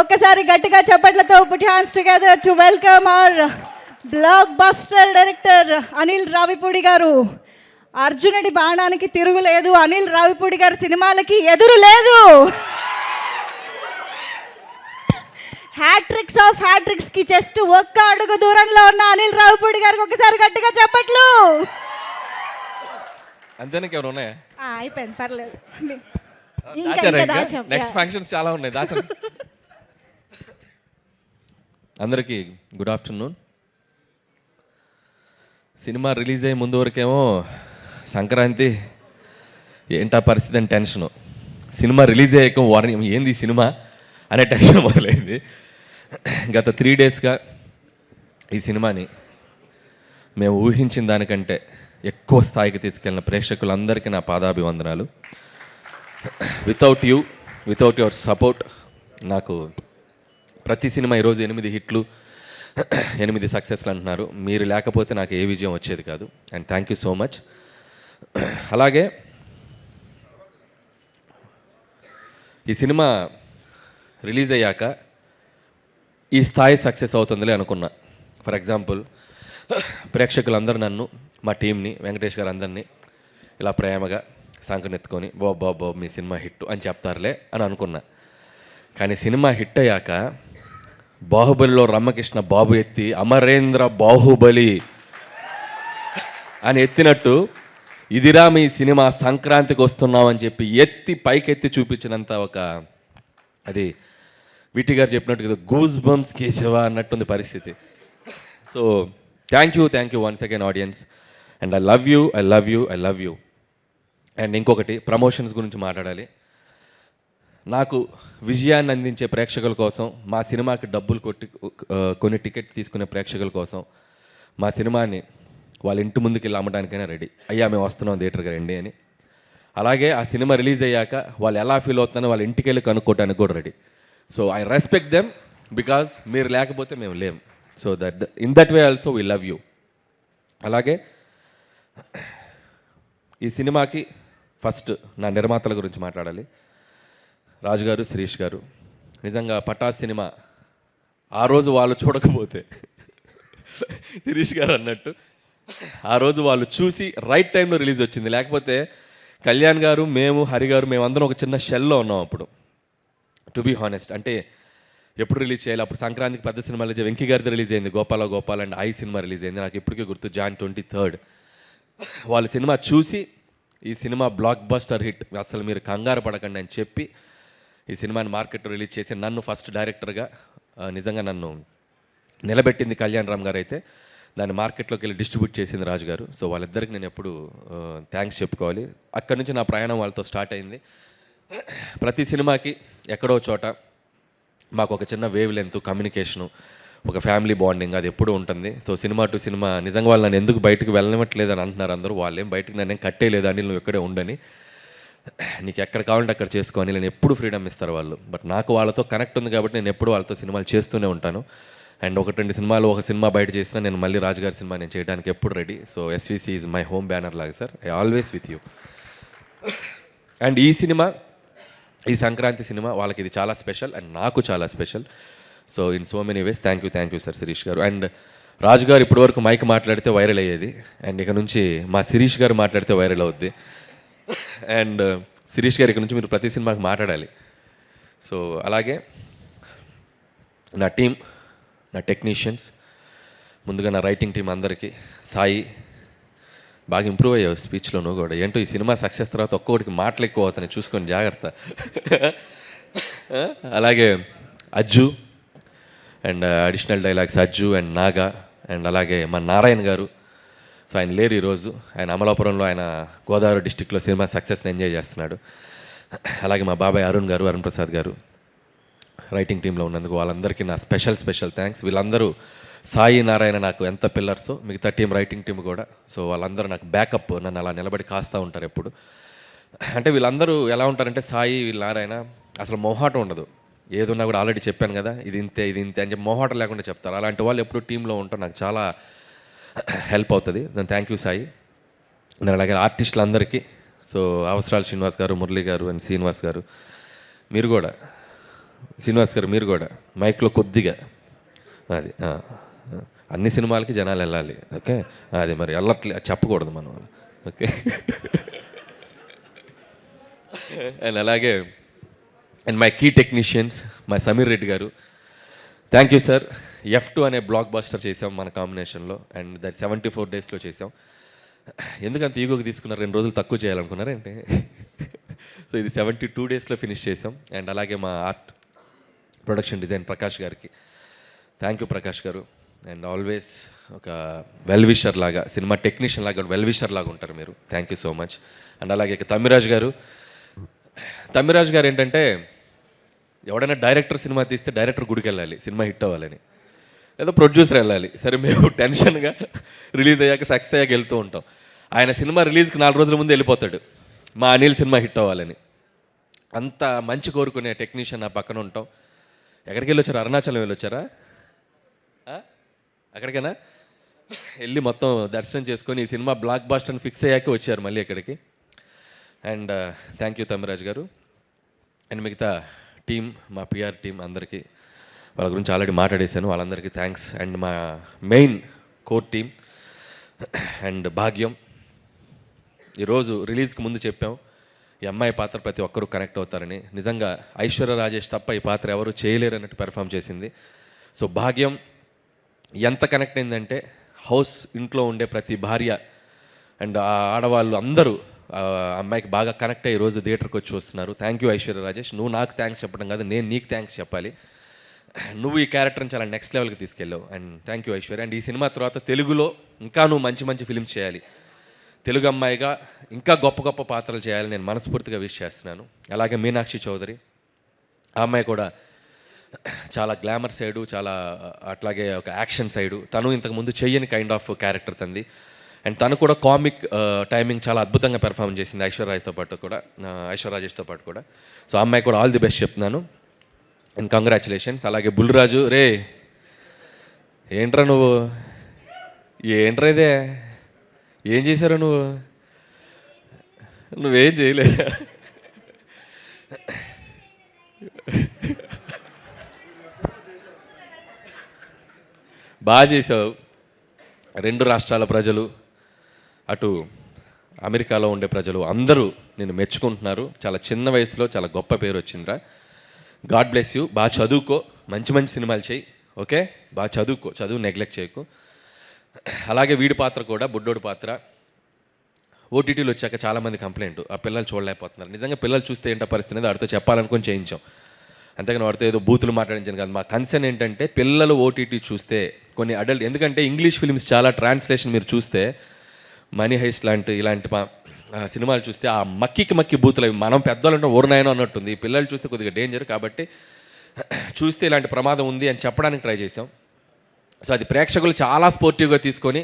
ఒక్కసారి గట్టిగా చప్పట్లతో put hands together to welcome our blockbuster director Anil Ravipudi garu. అర్జునుడి బాణానికి తిరుగులేదు అనిల్ రావిపూడి గారి సినిమాలకి ఎదురు లేదు. హ్యాట్రిక్స్ ఆఫ్ హ్యాట్రిక్స్కి జస్ట్ ఒక్క అడుగు దూరంలో ఉన్న అనిల్ రావిపూడి గారికి ఒకసారి గట్టిగా చెప్పట్లు. ఎవరు ఉన్నాయా? అయిపోయింది పర్లేదు. ఇంకా దాచాం. నెక్స్ట్ ఫంక్షన్స్ చాలా ఉన్నాయి దాచండి అందరికీ గుడ్ ఆఫ్టర్నూన్. సినిమా రిలీజ్ అయ్యే ముందు వరకేమో సంక్రాంతి ఏంటా పరిస్థితి అని టెన్షను. సినిమా రిలీజ్ అయ్యాక వారిని ఏంది సినిమా అనే టెన్షన్ మొదలైంది. గత త్రీ డేస్గా ఈ సినిమాని మేము ఊహించిన దానికంటే ఎక్కువ స్థాయికి తీసుకెళ్ళిన ప్రేక్షకులందరికీ నా పాదాభివందనాలు. Without you without your support నాకు ప్రతి సినిమా ఈరోజు ఎనిమిది హిట్లు ఎనిమిది సక్సెస్లు అంటున్నారు. మీరు లేకపోతే నాకు ఏ విజయం వచ్చేది కాదు. And thank you so much అలాగే ఈ సినిమా రిలీజ్ అయ్యాక ఈ స్థాయి సక్సెస్ అవుతుందిలే అనుకున్నా. ఫర్ ఎగ్జాంపుల్ ప్రేక్షకులందరూ నన్ను మా టీంని వెంకటేష్ గారు అందరినీ ఇలా ప్రేమగా సంకనెత్తుకొని బాబు బాబు బాబు మీ సినిమా హిట్ అని చెప్తారులే అని అనుకున్నా. కానీ సినిమా హిట్ అయ్యాక బాహుబలిలో రమ్మకృష్ణ బాబు ఎత్తి అమరేంద్ర బాహుబలి అని ఎత్తినట్టు ఇదిరా మీ సినిమా సంక్రాంతికి వస్తున్నామని చెప్పి ఎత్తి పైకెత్తి చూపించినంత ఒక అది విటి గారు చెప్పినట్టు గూస్ బంప్స్ కేశవ అన్నట్టుంది పరిస్థితి. So thank you thank you once again audience and I love you I love you I love you and ఇంకొకటి ప్రమోషన్స్ గురించి మాట్లాడాలి. నాకు విజయాన్ని అందించే ప్రేక్షకుల కోసం మా సినిమాకి డబ్బులు కొట్టి కొన్ని టికెట్ తీసుకునే ప్రేక్షకుల కోసం మా సినిమాని వాళ్ళ ఇంటి ముందుకు వెళ్ళి అమ్మడానికైనా రెడీ. అయ్యా మేము వస్తున్నాం థియేటర్కి రండి అని. అలాగే ఆ సినిమా రిలీజ్ అయ్యాక వాళ్ళు ఎలా ఫీల్ అవుతున్నారో వాళ్ళ ఇంటికి వెళ్ళి కనుక్కోవడానికి కూడా ready. So I respect them because మీరు లేకపోతే మేము లేం. So that in that way also we love you. అలాగే ఈ సినిమాకి ఫస్ట్ నా నిర్మాతల గురించి మాట్లాడాలి. రాజు గారు శిరీష్ గారు నిజంగా పటా సినిమా ఆ రోజు వాళ్ళు చూడకపోతే. శిరీష్ గారు అన్నట్టు ఆ రోజు వాళ్ళు చూసి రైట్ టైంలో రిలీజ్ వచ్చింది. లేకపోతే కళ్యాణ్ గారు మేము హరి గారు మేమందరం ఒక చిన్న షెల్లో ఉన్నాం అప్పుడు. టు బీ హానెస్ట్ అంటే ఎప్పుడు రిలీజ్ చేయాలి? అప్పుడు సంక్రాంతికి పెద్ద సినిమా రిలీజ్ వెంకీ గారిది రిలీజ్ అయింది. Gopala Gopal and I cinema release అయింది. నాకు ఇప్పటికీ గుర్తు జాన్ ట్వంటీ థర్డ్ వాళ్ళ సినిమా చూసి ఈ సినిమా బ్లాక్ బస్టర్ హిట్ అసలు మీరు కంగారు పడకండి అని చెప్పి ఈ సినిమాని మార్కెట్ రిలీజ్ చేసి నన్ను ఫస్ట్ డైరెక్టర్గా నిజంగా నన్ను నిలబెట్టింది కళ్యాణ్ రామ్ గారు అయితే దాన్ని మార్కెట్లోకి వెళ్ళి డిస్ట్రిబ్యూట్ చేసింది రాజు గారు. సో వాళ్ళిద్దరికి నేను ఎప్పుడు థ్యాంక్స్ చెప్పుకోవాలి. అక్కడి నుంచి నా ప్రయాణం వాళ్ళతో స్టార్ట్ అయింది. ప్రతి సినిమాకి ఎక్కడో చోట మాకు ఒక చిన్న వేవ్ లెంత్ కమ్యూనికేషను ఒక ఫ్యామిలీ బాండింగ్ అది ఎప్పుడూ ఉంటుంది. సో సినిమా టు సినిమా నిజంగా వాళ్ళు నన్ను ఎందుకు బయటకు వెళ్ళనివ్వట్లేదు అని అంటున్నారు అందరూ. వాళ్ళేం బయటకు నన్ను ఏం కట్టేయలేదు అని నువ్వు ఇక్కడే ఉండని. నీకు ఎక్కడ కావాలంటే అక్కడ చేసుకోని నేను ఎప్పుడు ఫ్రీడమ్ ఇస్తారు వాళ్ళు. బట్ నాకు వాళ్ళతో కనెక్ట్ ఉంది కాబట్టి నేను ఎప్పుడు వాళ్ళతో సినిమాలు చేస్తూనే ఉంటాను. అండ్ ఒకటి రెండు సినిమాలు ఒక సినిమా బయట చేసినా నేను మళ్ళీ రాజుగారి సినిమా నేను చేయడానికి ఎప్పుడు ready so SVC is my home banner లాగా sir. I always with you and ఈ సినిమా ఈ సంక్రాంతి సినిమా వాళ్ళకి ఇది చాలా స్పెషల్ అండ్ నాకు చాలా special so in so many ways thank you thank you sir Shirish garu. And Raju గారు ఇప్పటివరకు మైక్ మాట్లాడితే వైరల్ అయ్యేది. అండ్ ఇక నుంచి మా శిరీష్ గారు మాట్లాడితే వైరల్ అవుద్ది. అండ్ uh, శిరీష్ గారి ఇక్కడ నుంచి మీరు ప్రతి సినిమాకి మాట్లాడాలి. సో అలాగే నా టీం నా టెక్నీషియన్స్ ముందుగా నా రైటింగ్ టీం అందరికీ సాయి బాగా ఇంప్రూవ్ అయ్యావు స్పీచ్లో నువ్వు కూడా. ఏంటో ఈ సినిమా సక్సెస్ తర్వాత ఒక్కొక్కటికి మాటలు ఎక్కువ అవుతాయి చూసుకొని జాగ్రత్త. Uh, అలాగే Ajju and uh, additional dialogues Ajju and Naga and అలాగే మన నారాయణ గారు. సో ఆయన లేరు ఈరోజు. ఆయన అమలాపురంలో ఆయన గోదావరి డిస్టిక్లో సినిమా సక్సెస్ని ఎంజాయ్ చేస్తున్నాడు. అలాగే మా బాబాయ్ అరుణ్ గారు అరుణ్ ప్రసాద్ గారు రైటింగ్ టీంలో ఉన్నందుకు వాళ్ళందరికీ నా స్పెషల్ స్పెషల్ థ్యాంక్స్. వీళ్ళందరూ సాయి నారాయణ నాకు ఎంత పిల్లర్స్ మిగతా టీం రైటింగ్ టీం కూడా. సో వాళ్ళందరూ నాకు బ్యాకప్ నన్ను అలా నిలబడి కాస్తూ ఉంటారు ఎప్పుడు. అంటే వీళ్ళందరూ ఎలా ఉంటారంటే సాయి వీళ్ళ నారాయణ అసలు మొహాటం ఉండదు. ఏదున్నా కూడా ఆల్రెడీ చెప్పాను కదా ఇది ఇంతే ఇది ఇంతే అని చెప్పి మొహాటం లేకుండా చెప్తారు. అలాంటి వాళ్ళు ఎప్పుడు టీంలో ఉంటారు. నాకు చాలా హెల్ప్ అవుతుంది. దాని థ్యాంక్ యూ సాయి. నేను అలాగే ఆర్టిస్టులందరికీ సో అవసరాలు శ్రీనివాస్ గారు మురళి గారు అండ్ శ్రీనివాస్ గారు మీరు కూడా. శ్రీనివాస్ గారు మీరు కూడా. మైక్లో కొద్దిగా. అది అన్ని సినిమాలకి జనాలు వెళ్ళాలి. ఓకే? అది మరి వెళ్ళట్లే చెప్పకూడదు మనం ఓకే? అండ్ అలాగే and my key technicians my Sameer Reddy garu. Thank you sir F two అనే బ్లాక్ బాస్టర్ చేసాం మన కాంబినేషన్లో అండ్ దట్ సెవెంటీ ఫోర్ డేస్లో చేసాం. ఎందుకంత ఈగోకి తీసుకున్నారు రెండు రోజులు తక్కువ చేయాలనుకున్నారంటే సో ఇది సెవెంటీ టూ డేస్లో ఫినిష్ చేసాం అండ్ అలాగే మా ఆర్ట్ ప్రొడక్షన్ డిజైన్ ప్రకాష్ గారికి. Thank you Prakash garu. And always ఒక వెల్ విషర్ లాగా సినిమా టెక్నీషియన్ లాగా వెల్ విషర్ లాగా ఉంటారు మీరు. Thank you so much and అలాగే తమ్మిరాజ్ గారు. తమ్మిరాజ్ గారు ఏంటంటే ఎవడైనా డైరెక్టర్ సినిమా తీస్తే డైరెక్టర్ గుడికి వెళ్ళాలి సినిమా హిట్ అవ్వాలని. ఏదో ప్రొడ్యూసర్ వెళ్ళాలి. సరే మేము టెన్షన్గా రిలీజ్ అయ్యాక సక్సెస్ అయ్యాక వెళ్తూ ఉంటాం. ఆయన సినిమా రిలీజ్కి నాలుగు రోజుల ముందు వెళ్ళిపోతాడు. మా అనిల్ సినిమా హిట్ అవ్వాలని. అంత మంచి కోరుకునే టెక్నీషియన్ నా పక్కన ఉంటాం. ఎక్కడికి వెళ్ళొచ్చారు? అరుణాచలం వెళ్ళొచ్చారా? అక్కడికైనా? వెళ్ళి మొత్తం దర్శనం చేసుకొని ఈ సినిమా బ్లాక్ బాస్టర్ ఫిక్స్ అయ్యాక వచ్చారు మళ్ళీ ఇక్కడికి. అండ్ థ్యాంక్ యూ తమ్మిరాజ్ గారు. అండ్ మిగతా టీం మా పిఆర్ టీం అందరికీ వాళ్ళ గురించి ఆల్రెడీ మాట్లాడేశాను. వాళ్ళందరికీ థ్యాంక్స్ అండ్ మా మెయిన్ కోర్ టీమ్ అండ్ భాగ్యం. ఈరోజు రిలీజ్కి ముందు చెప్పాం ఈ అమ్మాయి పాత్ర ప్రతి ఒక్కరూ కనెక్ట్ అవుతారని. నిజంగా ఐశ్వర్య రాజేష్ తప్ప ఈ పాత్ర ఎవరు చేయలేరు అన్నట్టు పెర్ఫామ్ చేసింది. సో భాగ్యం ఎంత కనెక్ట్ అయిందంటే హౌస్ ఇంట్లో ఉండే ప్రతి భార్య అండ్ ఆ ఆడవాళ్ళు అందరూ అమ్మాయికి బాగా కనెక్ట్ అయ్యి రోజు థియేటర్కి వచ్చి వస్తున్నారు. Thank you Aishwarya Rajesh. నువ్వు నాకు థ్యాంక్స్ చెప్పడం కాదు నేను నీకు థ్యాంక్స్ చెప్పాలి. నువ్వు ఈ క్యారెక్టర్ని చాలా నెక్స్ట్ లెవెల్కి తీసుకెళ్ళావు. And thank you Aishwarya. And ఈ సినిమా తర్వాత తెలుగులో ఇంకా నువ్వు మంచి మంచి ఫిల్మ్స్ చేయాలి. తెలుగు అమ్మాయిగా ఇంకా గొప్ప గొప్ప పాత్రలు చేయాలని నేను మనస్ఫూర్తిగా విష్ చేస్తున్నాను. అలాగే మీనాక్షి చౌదరి ఆ అమ్మాయి కూడా చాలా గ్లామర్ సైడు చాలా అట్లాగే ఒక యాక్షన్ సైడు తను ఇంతకుముందు చెయ్యని కైండ్ ఆఫ్ క్యారెక్టర్ తంది అండ్ తను కూడా కామిక్ టైమింగ్ చాలా అద్భుతంగా పెర్ఫామ్ చేసింది ఐశ్వర్యరాజ్తో పాటు కూడా ఐశ్వర్ ఐశ్వర్యరాజేష్తో పాటు కూడా. సో ఆ అమ్మాయి కూడా ఆల్ ది బెస్ట్ చెప్తున్నాను. అండ్ కంగ్రాచులేషన్స్ అలాగే బుల్రాజు రే ఏంట్రా నువ్వు? ఏంట్రా ఇదే? ఏం చేశారు నువ్వు? నువ్వేం చేయలే బాగా చేసావు రెండు రాష్ట్రాల ప్రజలు అటు అమెరికాలో ఉండే ప్రజలు అందరూ నేను మెచ్చుకుంటున్నారు. చాలా చిన్న వయసులో చాలా గొప్ప పేరు వచ్చిందిరా. గాడ్ బ్లెస్ యూ బాగా చదువుకో. మంచి మంచి సినిమాలు చేయి. ఓకే బాగా చదువుకో. చదువు నెగ్లెక్ట్ చేయకు. అలాగే వీడి పాత్ర కూడా బుడ్డోడి పాత్ర. ఓటీటీలు వచ్చాక చాలామంది కంప్లైంట్ ఆ పిల్లలు చూడలేకపోతున్నారు. నిజంగా పిల్లలు చూస్తే ఏంటో పరిస్థితి అనేది వాడితో చెప్పాలనుకొని చేయించాం. అంతేగాని వాడితో ఏదో బూతులు మాట్లాడించాను కాదు. మా కన్సర్న్ ఏంటంటే పిల్లలు ఓటీటీ చూస్తే కొన్ని అడల్ట్ ఎందుకంటే ఇంగ్లీష్ ఫిల్మ్స్ చాలా ట్రాన్స్లేషన్ మీరు చూస్తే మనీ హైస్ట్ లాంటి ఇలాంటి సినిమాలు చూస్తే ఆ మక్కికి మక్కి బూతులు అవి మనం పెద్దవాళ్ళు ఓర్నాయనో అన్నట్టుంది. పిల్లలు చూస్తే కొద్దిగా డేంజర్ కాబట్టి చూస్తే ఇలాంటి ప్రమాదం ఉంది అని చెప్పడానికి ట్రై చేసాం సో అది ప్రేక్షకులు చాలా స్పోర్టివ్గా తీసుకొని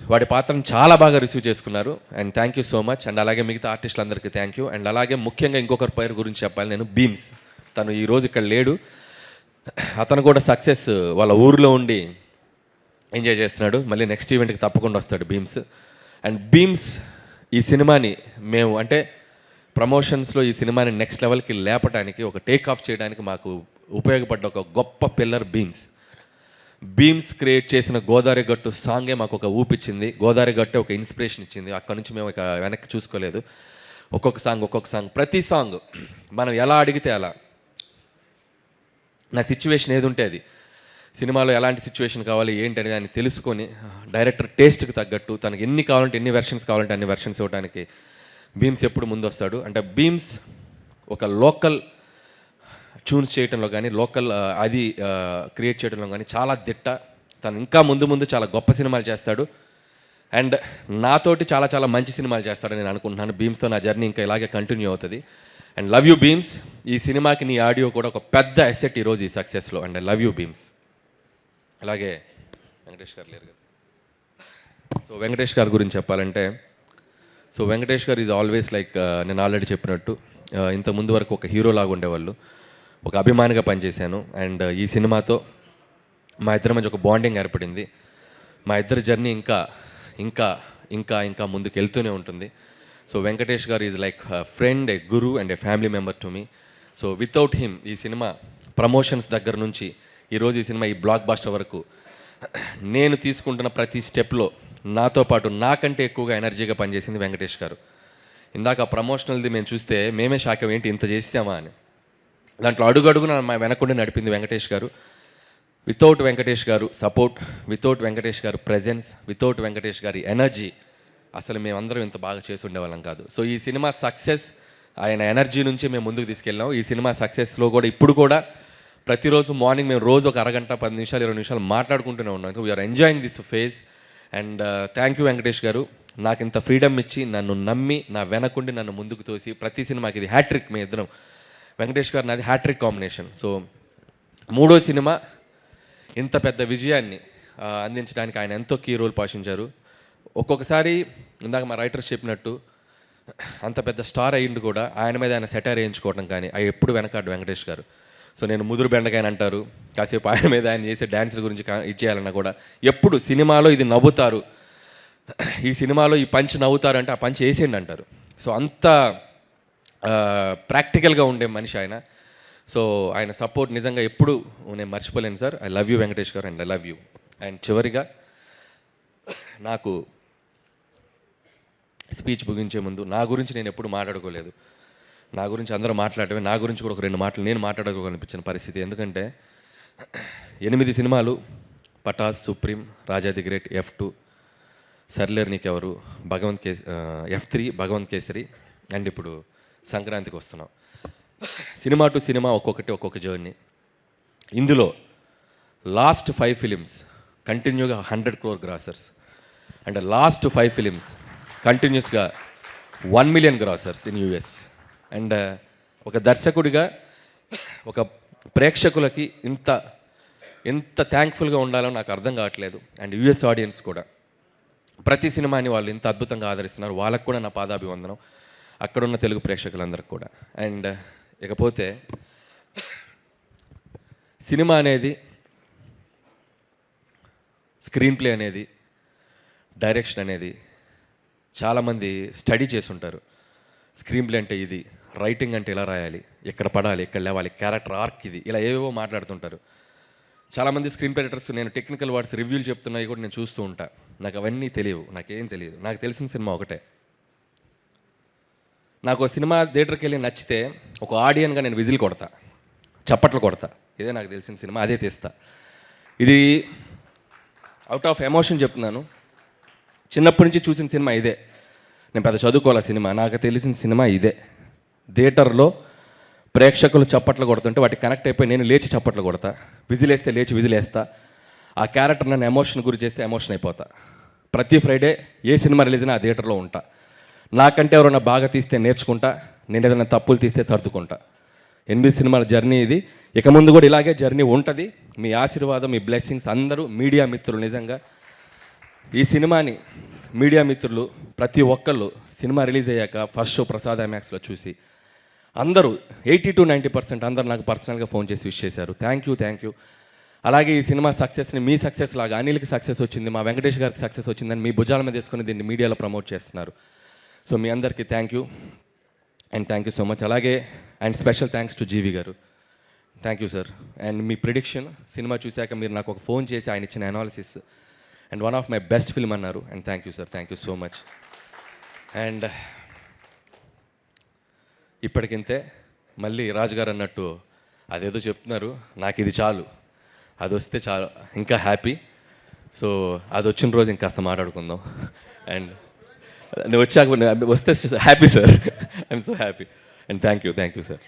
వాడి పాత్రను చాలా బాగా రిసీవ్ చేసుకున్నారు. And thank you so much and అలాగే మిగతా ఆర్టిస్టులందరికీ థ్యాంక్ యూ అండ్ అలాగే ముఖ్యంగా ఇంకొకరి పేరు గురించి చెప్పాలి. నేను భీమ్స్. తను ఈరోజు ఇక్కడ లేడు. అతను కూడా సక్సెస్ వాళ్ళ ఊరిలో ఉండి ఎంజాయ్ చేస్తున్నాడు. మళ్ళీ నెక్స్ట్ ఈవెంట్కి తప్పకుండా వస్తాడు భీమ్స్. అండ్ భీమ్స్ ఈ సినిమాని మేము అంటే ప్రమోషన్స్లో ఈ సినిమాని నెక్స్ట్ లెవెల్కి లేపడానికి ఒక టేక్ ఆఫ్ చేయడానికి మాకు ఉపయోగపడ్డ ఒక గొప్ప పిల్లర్ బీమ్స్. బీమ్స్ క్రియేట్ చేసిన గోదావరి గట్టు సాంగే మాకు ఒక ఊపిచ్చింది గోదావరి గట్టే ఒక ఇన్స్పిరేషన్ ఇచ్చింది. అక్కడ నుంచి మేము ఇక వెనక్కి చూసుకోలేదు. ఒక్కొక్క సాంగ్ ఒక్కొక్క సాంగ్. ప్రతి సాంగ్ మనం ఎలా అడిగితే అలా. నా సిచ్యువేషన్ ఏది ఉంటే అది. సినిమాలో ఎలాంటి సిచ్యువేషన్ కావాలి ఏంటి అనేది ఆయన తెలుసుకొని డైరెక్టర్ టేస్ట్కి తగ్గట్టు తనకి ఎన్ని కావాలంటే ఎన్ని వెర్షన్స్ కావాలంటే అన్ని వెర్షన్స్ ఇవ్వడానికి బీమ్స్ ఎప్పుడు ముందు వస్తాడు అంటే బీమ్స్ ఒక లోకల్ ట్యూన్స్ చేయడంలో కానీ లోకల్ అది క్రియేట్ చేయడంలో కానీ చాలా దిట్ట. తను ఇంకా ముందు ముందు చాలా గొప్ప సినిమాలు చేస్తాడు. అండ్ నాతోటి చాలా చాలా మంచి సినిమాలు చేస్తాడని నేను అనుకుంటున్నాను. భీమ్స్తో నా జర్నీ ఇంకా ఇలాగే కంటిన్యూ అవుతుంది. అండ్ లవ్ యూ బీమ్స్ ఈ సినిమాకి నీ ఆడియో కూడా ఒక పెద్ద ఎసెట్ ఈరోజు ఈ సక్సెస్లో అండ్ లవ్ యూ బీమ్స్ అలాగే వెంకటేష్ గారు లేరు కదా. సో వెంకటేష్ గారి గురించి చెప్పాలంటే so Venkatesh garu is always like నేను ఆల్రెడీ చెప్పినట్టు uh, ఇంత ముందు వరకు ఒక హీరోలాగా ఉండేవాళ్ళు. ఒక అభిమానిగా పనిచేశాను. అండ్ uh, ఈ సినిమాతో మా ఇద్దరి మధ్య ఒక బాండింగ్ ఏర్పడింది. మా ఇద్దరి జర్నీ ఇంకా ఇంకా ఇంకా ఇంకా ముందుకు వెళ్తూనే ఉంటుంది. So Venkatesh garu is like friend a guru and a family member to me so without him ఈ సినిమా ప్రమోషన్స్ దగ్గర నుంచి ఈరోజు ఈ సినిమా ఈ బ్లాక్ బాస్టర్ వరకు. నేను తీసుకుంటున్న ప్రతి స్టెప్లో నాతో పాటు నాకంటే ఎక్కువగా ఎనర్జీగా పనిచేసింది వెంకటేష్ గారు. ఇందాక ప్రమోషనల్ది మేము చూస్తే మేమే షాక్ ఏంటి ఇంత చేసామా అని. దాంట్లో అడుగడుగున మా వెనకుండా నడిపింది వెంకటేష్ గారు. వితౌట్ వెంకటేష్ గారు సపోర్ట్ వితౌట్ వెంకటేష్ గారు ప్రెజెన్స్ వితౌట్ వెంకటేష్ గారి ఎనర్జీ అసలు మేమందరం ఇంత బాగా చేసి ఉండేవాళ్ళం కాదు. సో ఈ సినిమా సక్సెస్ ఆయన ఎనర్జీ నుంచి మేము ముందుకు తీసుకెళ్ళాం ఈ సినిమా సక్సెస్లో కూడా ఇప్పుడు కూడా ప్రతిరోజు మార్నింగ్ మేము రోజు ఒక అరగంట పది నిమిషాలు ఇరవై నిమిషాలు మాట్లాడుకుంటూనే ఉన్నాం. We're enjoying this phase and thank you Venkatesh garu. నాకు ఇంత ఫ్రీడమ్ ఇచ్చి నన్ను నమ్మి నా వెనకుండి నన్ను ముందుకు తోసి ప్రతి సినిమాకి ఇది హ్యాట్రిక్ మీ ఇద్దరం. వెంకటేష్ గారు నాది హ్యాట్రిక్ కాంబినేషన్ సో మూడో సినిమా ఇంత పెద్ద విజయాన్ని uh, అందించడానికి ఆయన ఎంతో కీ రోల్ పోషించారు. ఒక్కొక్కసారి ఇందాక మా రైటర్స్ చెప్పినట్టు అంత పెద్ద స్టార్ అయ్యిండు కూడా ఆయన మీద ఆయన సెటైర్ వేయించుకోవడం కానీ అవి ఎప్పుడు వెనకాడు వెంకటేష్ గారు. సో నేను ముదురు బెండకాయని అంటారు. కాసేపు ఆయన మీద ఆయన చేసే డ్యాన్సుల గురించి ఇచ్చేయాలన్నా కూడా. ఎప్పుడు సినిమాలో ఇది నవ్వుతారు. ఈ సినిమాలో ఈ పంచ్ నవ్వుతారు అంటే ఆ పంచ్ వేసేయండి అంటారు. సో అంత ప్రాక్టికల్గా ఉండే మనిషి ఆయన. సో ఆయన సపోర్ట్ నిజంగా ఎప్పుడు నేను మర్చిపోలేను sir. I love you Venkatesh garu and I love you. And చివరిగా నాకు స్పీచ్ ముగించే ముందు నా గురించి నేను ఎప్పుడు మాట్లాడుకోలేదు. నా గురించి అందరూ మాట్లాడటమే నా గురించి కూడా ఒక రెండు మాటలు నేను మాట్లాడుకోవాలనిపించిన పరిస్థితి. ఎందుకంటే ఎనిమిది సినిమాలు Pataas supreme Raja the great F two Sarileru Neekevvaru Bhagavanth K F three Bhagavanth Kesari and ఇప్పుడు సంక్రాంతికి వస్తున్నాం. సినిమా టు సినిమా ఒక్కొక్కటి ఒక్కొక్క జర్నీ. ఇందులో లాస్ట్ ఫైవ్ ఫిలిమ్స్ కంటిన్యూగా hundred crore grossers and last five films కంటిన్యూస్గా one million grossers in US and uh, ఒక దర్శకుడిగా ఒక ప్రేక్షకులకి ఇంత ఎంత థ్యాంక్ఫుల్గా ఉండాలో నాకు అర్థం కావట్లేదు. అండ్ యూఎస్ ఆడియన్స్ కూడా. ప్రతి సినిమాని వాళ్ళు ఇంత అద్భుతంగా ఆదరిస్తున్నారు. వాళ్ళకు కూడా నా పాదాభివందనం. అక్కడున్న తెలుగు ప్రేక్షకులందరికి కూడా. అండ్ uh, ఇకపోతే సినిమా అనేది స్క్రీన్ ప్లే అనేది డైరెక్షన్ అనేది చాలామంది స్టడీ చేసి ఉంటారు. స్క్రీన్ ప్లే అంటే ఇది రైటింగ్ అంటే ఇలా రాయాలి ఎక్కడ పడాలి ఎక్కడ లేవాలి క్యారెక్టర్ ఆర్క్ ఇది ఇలా ఏవేవో మాట్లాడుతుంటారు. చాలామంది స్క్రీన్ ప్లే రైటర్స్ నేను టెక్నికల్ వర్డ్స్ రివ్యూలు చెప్తున్నాయి కూడా నేను చూస్తూ ఉంటా. నాకు అవన్నీ తెలియవు నాకేం తెలియదు నాకు తెలిసిన సినిమా ఒకటే. నాకు సినిమా థియేటర్కి వెళ్ళి నచ్చితే ఒక ఆడియన్గా నేను విజిల్ కొడతా చప్పట్లు కొడతా. ఇదే నాకు తెలిసిన సినిమా అదే తీస్తా. ఇది అవుట్ ఆఫ్ ఎమోషన్ చెప్తున్నాను. చిన్నప్పటి నుంచి చూసిన సినిమా ఇదే. నేను పెద్ద చదువుకోవాలి సినిమా. నాకు తెలిసిన సినిమా ఇదే. థియేటర్లో ప్రేక్షకులు చప్పట్లు కొడుతుంటే వాటికి కనెక్ట్ అయిపోయి నేను లేచి చప్పట్లు కొడతా. విజిలేస్తే లేచి విజిలేస్తా. ఆ క్యారెక్టర్ నన్ను ఎమోషన్ గురి చేస్తే ఎమోషన్ అయిపోతా. ప్రతి ఫ్రైడే ఏ సినిమా రిలీజ్ అయినా ఆ థియేటర్లో ఉంటా. నాకంటే ఎవరైనా బాగా తీస్తే నేర్చుకుంటా. నేను ఏదైనా తప్పులు తీస్తే సర్దుకుంటా. ఎనిమిది సినిమాల జర్నీ ఇది. ఇక ముందు కూడా ఇలాగే జర్నీ ఉంటుంది. మీ ఆశీర్వాదం మీ బ్లెస్సింగ్స్ అందరూ మీడియా మిత్రులు నిజంగా. ఈ సినిమాని మీడియా మిత్రులు ప్రతి ఒక్కళ్ళు సినిమా రిలీజ్ అయ్యాక ఫస్ట్ షో ప్రసాద్ ఐమాక్స్లో చూసి అందరూ ఎయిటీ టు నైంటీ పర్సెంట్ అందరూ నాకు పర్సనల్గా ఫోన్ చేసి విష్ చేశారు. థ్యాంక్ యూ థ్యాంక్ యూ అలాగే ఈ సినిమా సక్సెస్ని మీ సక్సెస్ లాగా అనిల్కి సక్సెస్ వచ్చింది మా వెంకటేష్ గారికి సక్సెస్ వచ్చిందని మీ భుజాల మీద తీసుకొని దీన్ని మీడియాలో ప్రమోట్ చేస్తున్నారు. సో మీ అందరికీ thank you and thank you so much అలాగే and special thanks to GV garu. Thank you sir and me prediction cinema చూశాక మీరు నాకు ఒక ఫోన్ చేసి ఆయన ఇచ్చిన analysis and one of my best film అన్నారు. And thank you sir. Thank you so much. And ఇప్పటికింతే మళ్ళీ రాజుగారు అన్నట్టు అదేదో చెప్తున్నారు నాకు ఇది చాలు. అది వస్తే చాలు. ఇంకా హ్యాపీ. సో అది వచ్చిన రోజు ఇంకాస్త మాట్లాడుకుందాం. అండ్ నేను వచ్చాక వస్తే happy sir. I'm so happy and thank you thank you sir.